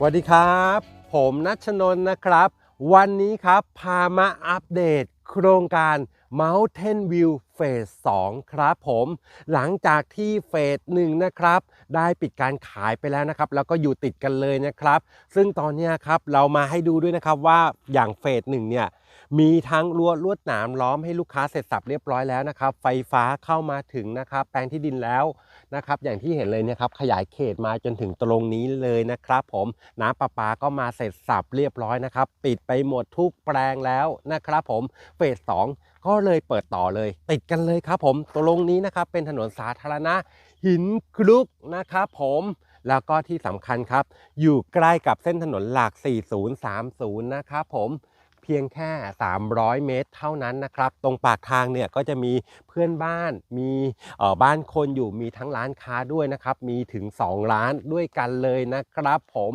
สวัสดีครับ ผมนัชนน์นะครับ วันนี้ครับพามาอัปเดตโครงการ Mountain View เฟส2ครับผมหลังจากที่เฟส1นะครับได้ปิดการขายไปแล้วนะครับ แล้วก็อยู่ติดกันเลยนะครับ ซึ่งตอนนี้ครับเรามาให้ดูด้วยนะครับว่าอย่างเฟส1เนี่ย มีทั้งรั้วลวดหนามล้อมให้ลูกค้าเสร็จสับเรียบร้อยแล้วนะครับ ไฟฟ้าเข้ามาถึงนะครับ แปลงที่ดินแล้วนะครับ อย่างที่เห็นเลยเนี่ยครับ ขยายเขตมาจนถึงตรงนี้เลยนะครับ ผมน้ำประปาก็มาเสร็จสับเรียบร้อยนะครับ ปิดไปหมดทุกแปลงแล้วนะครับ ผมเฟสสองก็เลยเปิดต่อเลย ติดกันเลยครับ ผมตรงนี้นะครับ เป็นถนนสาธารณะหินคลุกนะครับผมแล้วก็ที่สำคัญครับ อยู่ใกล้กับเส้นถนนหลัก 4030 นะครับผม พียงแค่ 300 เมตรเท่านั้นนะครับ ตรงปากทางเนี่ยก็จะมีเพื่อนบ้าน มีบ้านคนอยู่ มีทั้งร้านค้าด้วยนะครับ มีถึง 2 ร้านด้วยกันเลยนะครับผม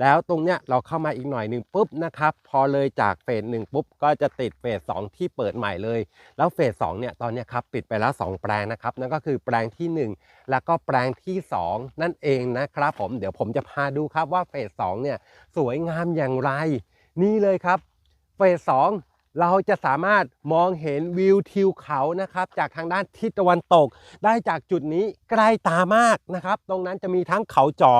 แล้วตรงเนี้ยเราเข้ามาอีกหน่อยหนึ่งปุ๊บนะครับ พอเลยจากเฟสหนึ่งปุ๊บ ก็จะติดเฟสสองที่เปิดใหม่เลย แล้วเฟสสองเนี่ยตอนเนี้ยครับปิดไปแล้ว 2 แปลงนะครับ นั่นก็คือแปลงทีหนึ่1 แล้วก็แปลงที่ 2 นั่นเองนะครับผม เดี๋ยวผมจะพาดูครับว่าเฟสสองเนี่ยสวยงามอย่างไร นี่เลยครับ เฟสสองเราจะสามารถมองเห็นวิวทิวเขานะครับจากทางด้านทิศตะวันตก ได้จากจุดนี้ใกล้ตามากนะครับ ตรงนั้นจะมีทั้งเขาจ๋อ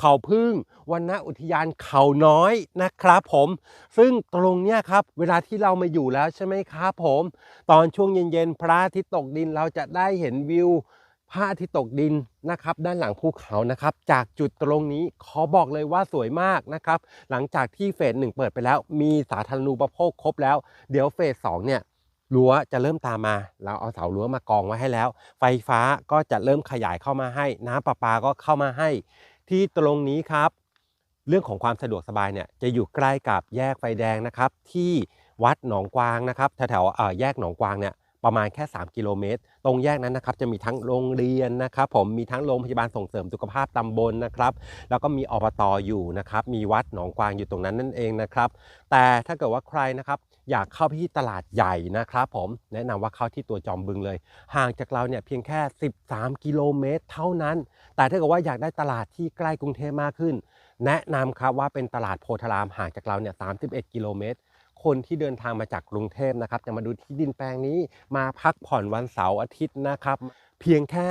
เขาพึ่งวันณอุทยานเขาน้อยนะครับผม ซึ่งตรงเนี้ยครับเวลาที่เรามาอยู่แล้วใช่ไหมครับผม ตอนช่วงเย็นๆพระอาทิตย์ตกดินเราจะได้เห็นวิว พระอาทิตย์ตกดินนะครับ ด้านหลังภูเขานะครับ จากจุดตรงนี้ขอบอกเลยว่าสวยมากนะครับ หลังจากที่เฟสหนึ่งเปิดไปแล้ว มีสาธารณูปโภคครบแล้ว เดี๋ยวเฟสสองเนี่ยรั้วจะเริ่มตามมา เราเอาเสารั้วมากองไว้ให้แล้ว ไฟฟ้าก็จะเริ่มขยายเข้ามาให้ น้ำประปาก็เข้ามาให้ ที่ตรงนี้ครับ เรื่องของความสะดวกสบายเนี่ยจะอยู่ใกล้กับแยกไฟแดงนะครับ ที่วัดหนองกวางนะครับแถวๆเออแยกหนองกวางเนี่ย ประมาณแค่ 3 กิโลเมตร ตรงแยกนั้นนะครับจะมีทั้งโรงเรียนนะครับผมมีทั้งโรงพยาบาลส่งเสริมสุขภาพตำบลนะครับ แล้วก็มีอบตอยู่นะครับ มีวัดหนองกวางอยู่ตรงนั้นนั่นเองนะครับ แต่ถ้าเกิดว่าใครนะครับอยากเข้าที่ตลาดใหญ่นะครับผมแนะนำว่าเข้าที่ตัวจอมบึงเลย ห่างจากเราเนี่ยเพียงแค่ 13 กิโลเมตรเท่านั้น แต่ถ้าเกิดว่าอยากได้ตลาดที่ใกล้กรุงเทพมากขึ้น แนะนำครับว่าเป็นตลาดโพธารามห่างจากเราเนี่ย 31 กิโลเมตร คนที่เดินทางมาจากกรุงเทพนะครับจะมาดูที่ดินแปลงนี้มาพักผ่อนวันเสาร์อาทิตย์นะครับเพียงแค่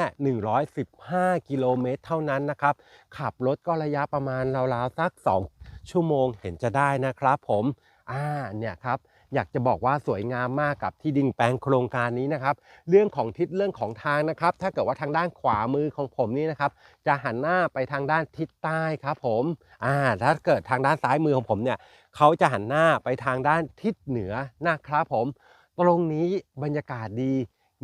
115 กิโลเมตรเท่านั้นนะครับ ขับรถก็ระยะประมาณราวๆสัก 2 ชั่วโมงเห็นจะได้นะครับผม อ่าเนี่ยครับ อยากจะบอกว่าสวยงามมากกับที่ดินแปลงโครงการนี้นะครับ เรื่องของทิศเรื่องของทางนะครับ ถ้าเกิดว่าทางด้านขวามือของผมนี่นะครับ จะหันหน้าไปทางด้านทิศใต้ครับผมอ่าถ้าเกิดทางด้านซ้ายมือของผมเนี่ยเขาจะหันหน้าไปทางด้านทิศเหนือนะครับผม ตรงนี้บรรยากาศดี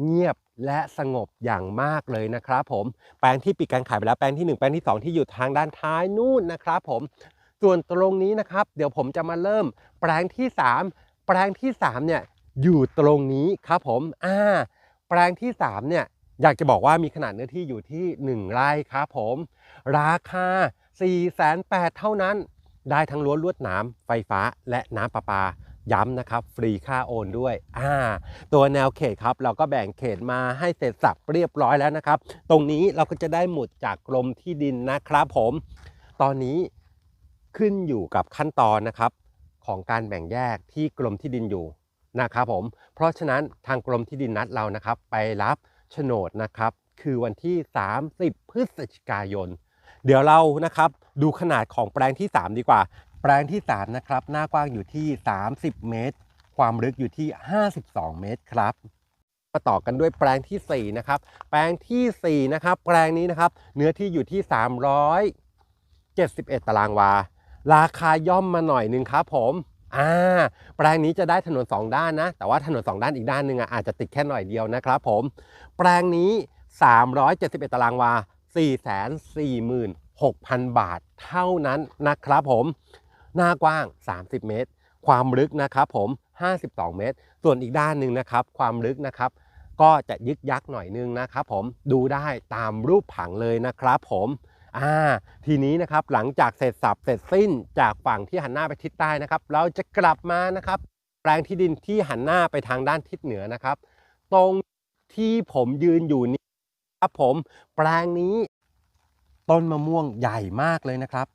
เงียบและสงบอย่างมากเลยนะครับผม แปลงที่ปิดการขายไปแล้วแปลงที่ 1 แปลงที่ 2 ที่อยู่ทางด้านท้ายนู่นนะครับผม ส่วนตรงนี้นะครับ เดี๋ยวผมจะมาเริ่มแปลงที่ 3 แปลงที่3เนี่ยอยู่ตรงนี้ครับผมอ่าแปลงที่3เนี่ยอยากจะบอกว่ามีขนาดเนื้อที่อยู่ที่ 1 ไร่ครับผม ราคา 4 8 0 0 0เท่านั้น ได้ทั้งรั้วนลวดหนามไฟฟ้าและน้ำประปาย้ำนะครับ ฟรีค่าโอนด้วยอ่าตัวแนวเขตครับเราก็แบ่งเขตมาให้เสร็จสับเรียบร้อยแล้วนะครับ ตรงนี้เราก็จะได้หมุดจากกรมที่ดินนะครับผม ตอนนี้ขึ้นอยู่กับขั้นตอนนะครับ ของการแบ่งแยกที่กรมที่ดินอยู่นะครับผม เพราะฉะนั้นทางกรมที่ดินนัดเรานะครับ ไปรับโฉนดนะครับ คือวันที่ 30 พฤศจิกายน เดี๋ยวเรานะครับดูขนาดของแปลงที่ 3 ดีกว่า แปลงที่ 3 นะครับ หน้ากว้างอยู่ที่ 30 เมตร ความลึกอยู่ที่ 52 เมตรครับมาต่อกันด้วยแปลงที่4นะครับ แปลงทีสี่4นะครับ แปลงนี้นะครับ เนื้อที่อยู่ที่ 371 ตารางวา ราคาย่อมมาหน่อยนึงครับผมอ่าแปลงนี้จะได้ถนน 2 ด้านนะ แต่ว่าถนน 2 ด้านอีกด้านหนึ่งอะอาจจะติดแค่หน่อยเดียวนะครับผม แปลงนี้ 371 ตารางวา 446,000 บาทเท่านั้นนะครับผม หน้ากว้าง 30 เมตร ความลึกนะครับผม 52 เมตร ส่วนอีกด้านหนึ่งนะครับ ความลึกนะครับ ก็จะยึกยักหน่อยนึงนะครับผม ดูได้ตามรูปผังเลยนะครับผม อ่าทีนี้นะครับหลังจากเสร็จสับเสร็จสิ้นจากฝั่งที่หันหน้าไปทิศใต้นะครับ เราจะกลับมานะครับ แปลงที่ดินที่หันหน้าไปทางด้านทิศเหนือนะครับ ตรงที่ผมยืนอยู่นี้ครับผมแปลงนี้ ต้นมะม่วงใหญ่มากเลยนะครับ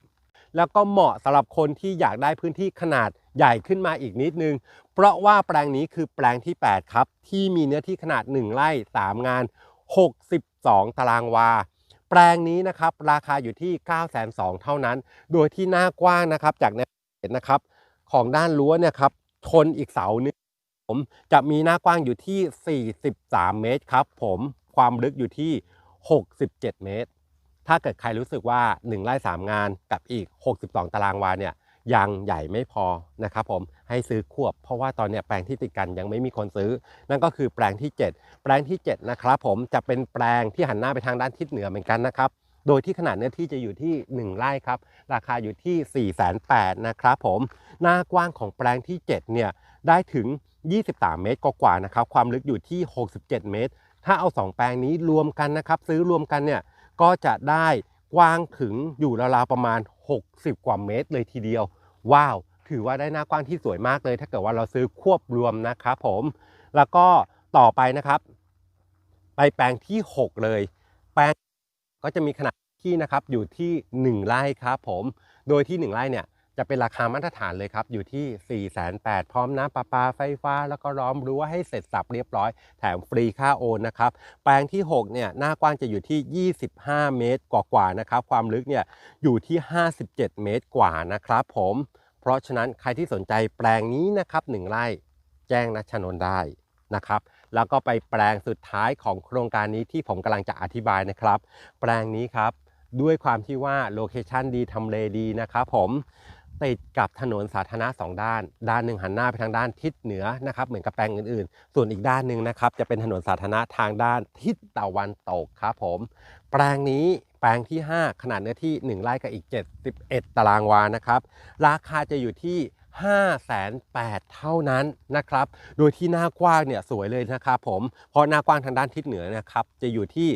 แล้วก็เหมาะสำหรับคนที่อยากได้พื้นที่ขนาดใหญ่ขึ้นมาอีกนิดนึง เพราะว่าแปลงนี้คือแปลงที่ 8 ครับ ที่มีเนื้อที่ขนาด 1 ไร่ 3 งาน 62 ตารางวา แปลงนี้นะครับราคาอยู่ที่ 9 2 0 0 0เท่านั้น โดยที่หน้ากว้างนะครับ จากในเห็นนะครับ ของด้านรั้วเนี่ยครับชนอีกเสาหนึ่งผมจะมีหน้ากว้างอยู่ที่ 43 เมตรครับ ผมความลึกอยู่ที่ 67 เมตร ถ้าเกิดใครรู้สึกว่า 1ไร่3งานกับอีก 62 ตารางวาเนี่ย ยังใหญ่ไม่พอนะครับผมให้ซื้อควบ เพราะว่าตอนนี้แปลงที่ติดกันยังไม่มีคนซื้อ นั่นก็คือแปลงที่ 7 แปลงที่7นะครับผมจะเป็นแปลงที่หันหน้าไปทางด้านทิศเหนือเหมือนกันนะครับโดยที่ขนาดเนื้อที่จะอยู่ที่ 1 ไร่ครับ ราคาอยู่ที่ 4 8 0 0 0นะครับผมหน้ากว้างของแปลงที่ 7 เนี่ยได้ถึง 23 เมตรกว่าๆนะครับความลึกอยู่ที่ 67 เมตร ถ้าเอา 2 แปลงนี้รวมกันนะครับซื้อรวมกันเนี่ยก็จะได้กว้างถึงอยู่ราวๆประมาณ 60 กว่าเมตรเลยทีเดียว ว้าว ถือว่าได้หน้ากว้างที่สวยมากเลย ถ้าเกิดว่าเราซื้อควบรวมนะครับผมแล้วก็ต่อไปนะครับ ไปแปลงที่ 6 เลย แปลงก็จะมีขนาดที่นะครับอยู่ที่ 1 ไร่ครับผม โดยที่ 1 ไร่เนี่ยจะเป็นราคามาตรฐานเลยครับ อยู่ที่ 4 8 0 0 0พร้อมน้ำประปาไฟฟ้า แล้วก็ล้อมรั้วให้เสร็จสับเรียบร้อย แถมฟรีค่าโอนนะครับ แปลงที่ 6 เนี่ย หน้ากว้างจะอยู่ที่ 25 เมตรกว่าๆนะครับ ความลึกเนี่ยอยู่ที่ 57 เมตรกว่านะครับผม เพราะฉะนั้นใครที่สนใจแปลงนี้นะครับ1ไร่แจ้งนัชนนได้นะครับ แล้วก็ไปแปลงสุดท้ายของโครงการนี้ที่ผมกำลังจะอธิบายนะครับ แปลงนี้ครับด้วยความที่ว่าโลเคชันดีทำเลดีนะครับผมติดกับถนนสาธารณะสองด้าน ด้านหนึ่งหันหน้าไปทางด้านทิศเหนือนะครับ เหมือนกับแปลงอื่นๆ ส่วนอีกด้านหนึ่งนะครับ จะเป็นถนนสาธารณะทางด้านทิศตะวันตกครับผม แปลงนี้ แปลงที่ 5 ขนาดเนื้อที่ 1 ไร่กับอีก 71 ตารางวานะครับ ราคาจะอยู่ที่5 8 0 0 0เท่านั้นนะครับ โดยที่หน้ากว้างเนี่ยสวยเลยนะครับผม เพราะหน้ากว้างทางด้านทิศเหนือนะครับ จะอยู่ที่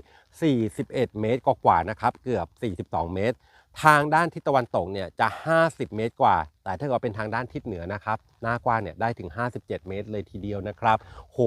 41 เมตรกว่าๆนะครับ เกือบ 42 เมตร ทางด้านทิศตะวันตกเนี่ยจะ 50 เมตรกว่า แต่ถ้าเกิดเป็นทางด้านทิศเหนือนะครับ หน้ากว้างเนี่ยได้ถึง 57 เมตรเลยทีเดียวนะครับ โห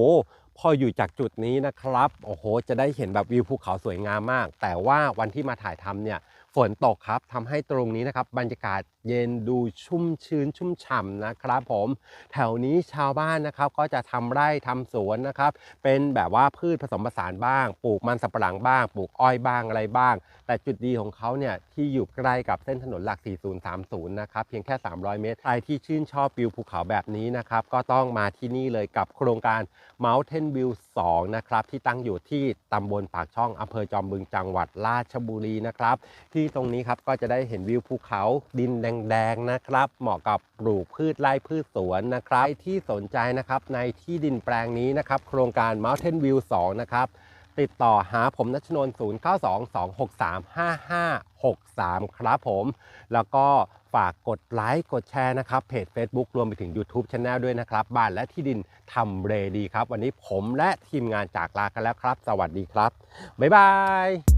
พออยู่จากจุดนี้นะครับ โอ้โห จะได้เห็นแบบวิวภูเขาสวยงามมาก แต่ว่าวันที่มาถ่ายทำเนี่ย ฝนตกครับทำให้ตรงนี้นะครับบรรยากาศเย็นดูชุ่มชื้นชุ่มฉ่ำนะครับ ผมแถวนี้ชาวบ้านนะครับก็จะทำไร่ทำสวนนะครับ เป็นแบบว่าพืชผสมผสานบ้าง ปลูกมันสำปะหลังบ้าง ปลูกอ้อยบ้างอะไรบ้าง แต่จุดดีของเขาเนี่ยที่อยู่ใกล้กับเส้นถนนหลัก 4030 นะครับเพียงแค่ 300 เมตรใครที่ชื่นชอบวิวภูเขาแบบนี้นะครับก็ต้องมาที่นี่เลยกับโครงการ Mountain View 2 นะครับที่ตั้งอยู่ที่ตำบลปากช่องอำเภอจอมบึงจังหวัดราชบุรีนะครับที่ที่ตรงนี้ครับก็จะได้เห็นวิวภูเขาดินแดงๆนะครับ เหมาะกับปลูกพืชไร่พืชสวนนะครับที่สนใจนะครับในที่ดินแปลงนี้นะครับ โครงการ Mountain View 2 นะครับติดต่อหาผมนัชนนท์0922635563 ครับผม แล้วก็ฝากกดไลค์กดแชร์นะครับ เพจ Facebook รวมไปถึง YouTube Channel ด้วยนะครับ บ้านและที่ดินทำเรดีครับ วันนี้ผมและทีมงานจากลากันแล้วครับ สวัสดีครับ บ๊ายบาย